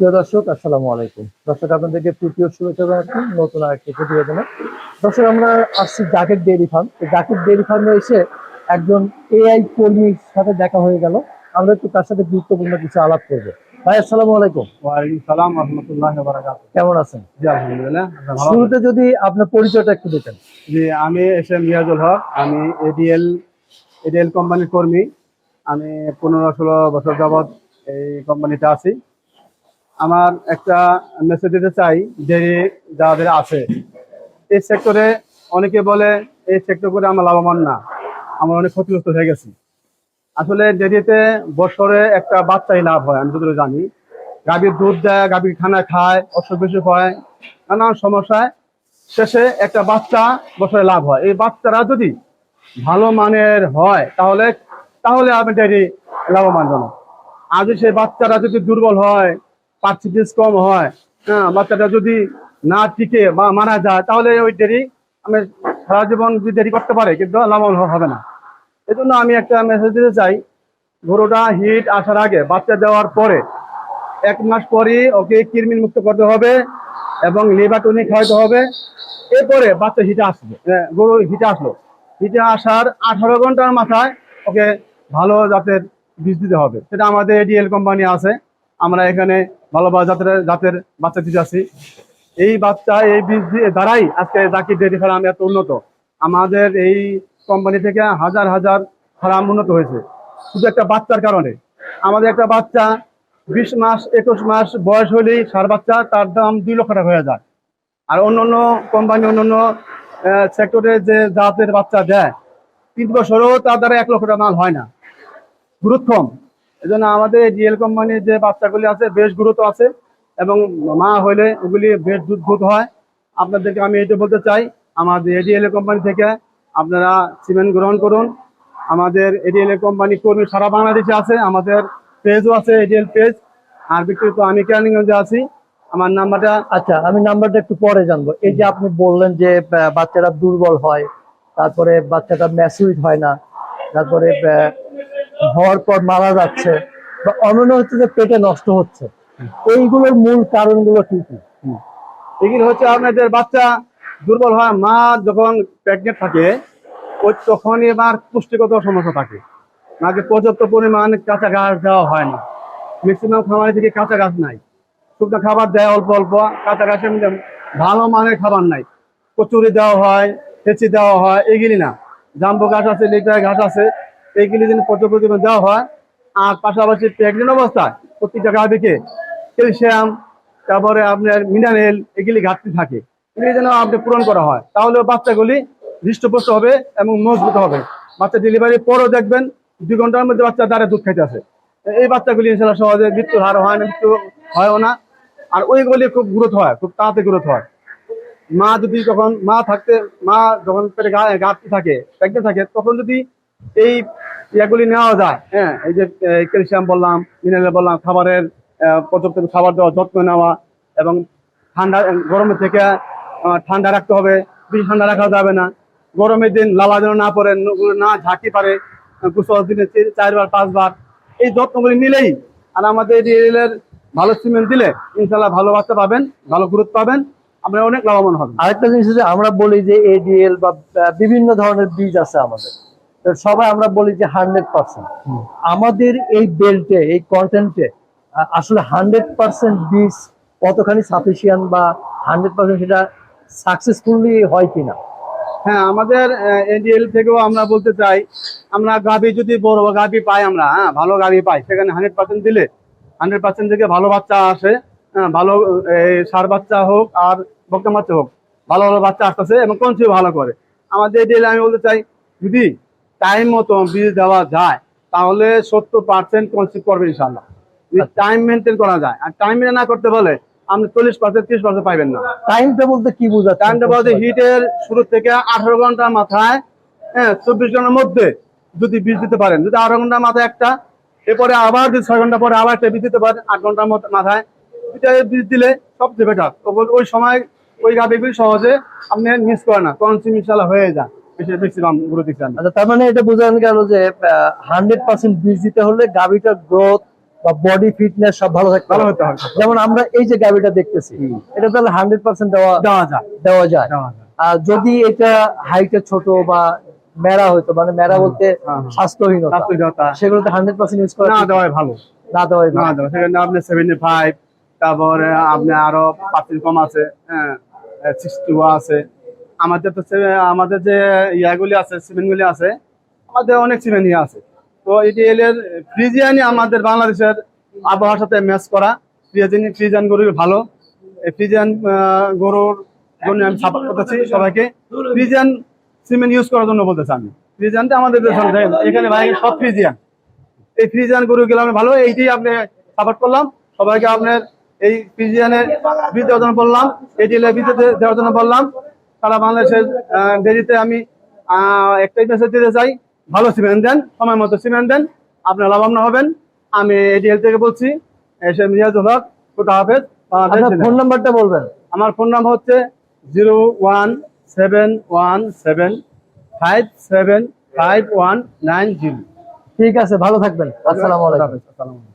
প্রিয় দর্শক আসসালামু আলাইকুম। দর্শক আপনাদেরকে তৃতীয় শুভেচ্ছা জানাচ্ছি নতুন আরেকটি প্রতিবেদনে। দর্শক আমরা আসছি Jaket dairy farm. Jaket dairy ফার্মে এসে একজন এআই কর্মীর সাথে দেখা হয়ে গেল। আমরা একটু তার সাথে গুরুত্বপূর্ণ কিছু আলাপ করব। ভাই আসসালামু আলাইকুম। ওয়ালাইকুম সালাম রহমতুল্লাহ বারাকাতুহু। কেমন আছেন? জি আলহামদুলিল্লাহ শুরুতে যদি আপনার পরিচয়টা একটু দিতেন। জি আমি এস এম মিয়াজুল হক। আমি এডিএল এডিএল কোম্পানির কর্মী। আমি পনেরো ষোলো বছর যাবৎ এই কোম্পানিতে আছি। আমার একটা মেসেজ দিতে চাই যে যাদের আছে। এই সেক্টরে অনেকে বলে, এই সেক্টর করে আমরা লাভবান না। আমরা অনেক ক্ষতিগ্রস্ত হয়ে গেছি। আসলে ডেরিতে বছরে একটা বাচ্চাই লাভ হয়, আমি যতটুকু জানি। গাভীর দুধ দেয়, গাভীর খানা খায়, অসুখ বিসুখ হয়, নানান সমস্যায় শেষে একটা বাচ্চা বছরে লাভ হয়। এই বাচ্চারা যদি ভালো মানের হয়, তাহলে তাহলে আমি ডেরি লাভবান জনক যদি সেই বাচ্চারা যদি দুর্বল হয় পার্সেন্টেজ কম হয়। হ্যাঁ বাচ্চাটা যদি না টিকে বা মারা যায়, তাহলে ওই দেরি আমি সারা জীবন দেরি করতে পারে, কিন্তু লাভবান হবে না। এই জন্য আমি একটা মেসেজ দিতে চাই। গরুটা হিট আসার আগে বাচ্চা দেওয়ার পরে এক মাস পরই ওকে কৃমির মুক্ত করতে হবে এবং টনিক খাওয়াতে হবে। এরপরে বাচ্চা হিটে আসবে। গরু হিটে আসলো। হিটে আসার আঠারো ঘণ্টার মাথায় ওকে ভালো জাতের বীজ দিতে হবে। সেটা আমাদের এডিএল কোম্পানি আছে। আমরা এখানে ভালো ভালো জাতের জাতের বাচ্চা দিতে এই বাচ্চা, এই বীজ দ্বারাই আজকে জাকির ডেয়ারি ফার্ম এত উন্নত। আমাদের এই কোম্পানি থেকে হাজার হাজার ফার্ম উন্নত হয়েছে। শুধু একটা বাচ্চার কারণে। আমাদের একটা বাচ্চা বিশ মাস, একুশ মাস বয়স হলেই সার বাচ্চা, তার দাম দুই লক্ষ টাকা হয়ে যায়। আর অন্য অন্য কোম্পানি অন্য অন্য সেক্টরে যে জাতের বাচ্চা দেয়, তিন বছরও তার দ্বারা এক লক্ষ টাকা মাল হয় না। গুরুত্ব কম এই জন্য আমাদের জিএল কোম্পানির যে বাচ্চাগুলি আছে, বেশ গুরুত্ব আছে এবং মা হইলে ওগুলি বেশ দুধ হয়। আপনাদেরকে আমি এটা বলতে চাই, আমাদের এডিএল কোম্পানি থেকে আপনারা সিমেন্ট গ্রহণ করুন। আমাদের এডিএল কোম্পানি কর্মী সারা বাংলাদেশে আছে, আমাদের পেজও আছে এডিএল পেজ আর বিক্রিত আমি কেরানীগঞ্জে আছি। আমার নাম্বারটা আচ্ছা আমি নাম্বারটা একটু পরে জানব। এই যে আপনি বললেন যে বাচ্চারা দুর্বল হয়, তারপরে বাচ্চাটা ম্যাচুইড হয় না, তারপরে হওয়ার পর মারা যাচ্ছে বা অন্যান্য হচ্ছে যে পেটে নষ্ট হচ্ছে। এইগুলোর মূল কারণগুলো কি কি? এগুলো হচ্ছে আপনাদের বাচ্চা দুর্বল হয় মা যখন প্রেগনেন্ট থাকে ওই তখনই মার পুষ্টিগত সমস্যা থাকে। মাকে পর্যাপ্ত পরিমাণ কাঁচা ঘাস দেওয়া হয় না। ম্যাক্সিমাম খামারের থেকে কাঁচা ঘাস নাই। শুকনো খাবার দেয় অল্প অল্প, কাঁচা ঘাসের মধ্যে ভালো মানের খাবার নাই। কচুরি দেওয়া হয় ফেচি দেওয়া হয়, এগুলি না। জাম্বু ঘাস আছে, লিটার ঘাস আছে এইগুলি যদি পর্যাপ্ত পরিমাণ দেওয়া হয়। আর পাশাপাশি প্রেগনেন্ট অবস্থায় প্রত্যেকটা গাভীকে ক্যালসিয়াম, তারপরে আপনার মিনারেল এগুলি ঘাটতি থাকে। এগুলি যেন আপনি পূরণ করা হয়। তাহলে বাচ্চাগুলি হৃষ্টপুষ্ট হবে এবং মজবুত হবে। বাচ্চা ডেলিভারির পরও দেখবেন দুই ঘণ্টার মধ্যে বাচ্চা দ্বারা দুধ খাইতে আসে এই বাচ্চাগুলি ইনশাল্লাহ সহজে মৃত্যুর হার হয় না, মৃত্যু হয়ও না। আর ওইগুলি খুব গ্রোথ হয়, খুব তাড়াতাড়ি গ্রোথ হয়। মা যদি যখন মা থাকতে, মা যখন পেটে ঘাটতি থাকে, প্রেগনেন্ট থাকে, তখন যদি এই ইয়েগুলি নেওয়া যায়। হ্যাঁ এই যে ক্যালসিয়াম বললাম মিনারেল বললাম, খাবারের পর্যাপ্ত খাবার দেওয়া, যত্ন নেওয়া এবং ঠান্ডা, গরমের থেকে ঠান্ডা রাখতে হবে। বেশি ঠান্ডা রাখা যাবে না। গরমের দিন লালা যেন না পড়ে ন- ঝাঁকি পারে গোসল দিনে চারবার, পাঁচবার। এই যত্নগুলি নিলেই আর আমাদের রিয়েলের ভালো সিমেন্ট দিলে ইনশাল্লাহ ভালো বাচ্চা পাবেন, ভালো গুরুত্ব পাবেন আমরা অনেক লাভবান হবেন। আরেকটা জিনিস আমরা বলি যে এডিএল বা বিভিন্ন ধরনের বীজ আছে আমাদের। তো সবাই আমরা বলি যে হান্ড্রেড পার্সেন্ট। আমাদের এই বেল্টে এই কন্টেন্টে আসলে হান্ড্রেড পার্সেন্ট বীজ কতখানি সাফিসিয়ান বা হান্ড্রেড পার্সেন্ট সেটা সাকসেসফুলি হয় কিনা? হ্যাঁ আমাদের এনডিএল থেকেও আমরা বলতে চাই আমরা গাভি যদি বড় গাভি পাই আমরা হ্যাঁ ভালো গাভি পাই সেখানে হান্ড্রেড পার্সেন্ট দিলে হান্ড্রেড পার্সেন্ট থেকে ভালো বাচ্চা আসে হ্যাঁ ভালো ষাঁড় বাচ্চা হোক আর বক্তা বাচ্চা হোক ভালো ভালো বাচ্চা আসতেছে এবং কনসিভ ভালো করে। আমাদের এনডিএল আমি বলতে চাই যদি টাইম মতো বীজ দেওয়া যায় তাহলে সত্তর পার্সেন্ট কনসিভ করবে ইনশাল্লাহ টাইম মেনটেন করা যায়। আর টাইম না করতে বলে আপনি চল্লিশ পার্সেন্ট ত্রিশ পার্সেন্ট পাইবেন না। টাইমটা বলতে কি বোঝাচ্ছে টাইমটা বলতে হিটের শুরু থেকে আঠারো ঘণ্টার মাথায় হ্যাঁ চব্বিশ ঘণ্টার মধ্যে যদি বীজ দিতে পারেন যদি আঠারো ঘণ্টার মাথায় একটা এরপরে আবার যদি ছয় ঘণ্টা পরে আবার একটা বীজ দিতে পারেন আট ঘণ্টার মাথায় দুইটা বীজ দিলে সবচেয়ে বেটার ওই সময় ওই গাভিগুলি সহজে আপনি মিস করে না। কনসিউম ইনশাল্লাহ হয়ে যায়। বেশি গুলো দিচ্ছেন আচ্ছা তার মানে এটা বোঝানো গেল যে হান্ড্রেড পার্সেন্ট বীজ দিতে হলে গাভিটার গ্রোথ বা বডি ফিটনেস সব ভালো থাকতে ভালো হতে হবে। যেমন আমরা এই যে গাবিটা দেখতেছি এটা তাহলে হান্ড্রেড পার্সেন্ট দেওয়া দেওয়া যায়। দেওয়া যায়। আর যদি এটা হাইটে ছোট বা মেরা হইতো মানে মেরা বলতে হ্যাঁ। স্বাস্থ্যহীনতা স্বাস্থ্যগতা সেগুলোতে হান্ড্রেড পার্সেন্ট ইউজ করা না দেওয়াই ভালো। না দেওয়াই না দেওয়া সেখানে আপনি সেভেন্টি ফাইভ তারপরে আপনি আরও পার্সেন্ট কম আছে হ্যাঁ সিক্সটি আছে। আমাদের তো আমাদের যে ইয়াগুলি আছে, সিমেন্টগুলি আছে, আমাদের অনেক সিমেন্ট ইয়ে আছে। তো এটি এলের ফ্রিজিয়ানি আমাদের বাংলাদেশের আবহাওয়ার সাথে ম্যাচ করা। ফ্রিজিয়ান ফ্রিজিয়ান গরু ভালো। ফ্রিজিয়ান গরুর জন্য আমি সাপোর্ট করতেছি সবাইকে। ফ্রিজিয়ান সিমেন্ট ইউজ করার জন্য বলতেছি আমি। ফ্রিজিয়ানটা আমাদের এখানে ভাই, সব ফ্রিজিয়ান এই ফ্রিজিয়ান গরু গেলে আমি ভালো এইটাই আপনি সাপোর্ট করলাম। সবাইকে আপনার এই ফ্রিজিয়ানের জন্য বললাম এটি বীজ দেওয়ার জন্য বললাম। সারা বাংলাদেশের ডেরিতে আমি একটাই মেসেজ দিতে চাই। ভালো সিমেন্ট দেন সময় মতো সিমেন্ট দেন আপনার লাভবান হবেন। আমি এডিএল থেকে বলছি এসে মিরাজুল হক কোথা হাফেজ ফোন নাম্বারটা বলবেন। আমার ফোন নাম্বার হচ্ছে zero one seven one seven five seven five one nine zero ঠিক আছে ভালো থাকবেন। আসসালামু আলাইকুম। আসসালামু আলাইকুম।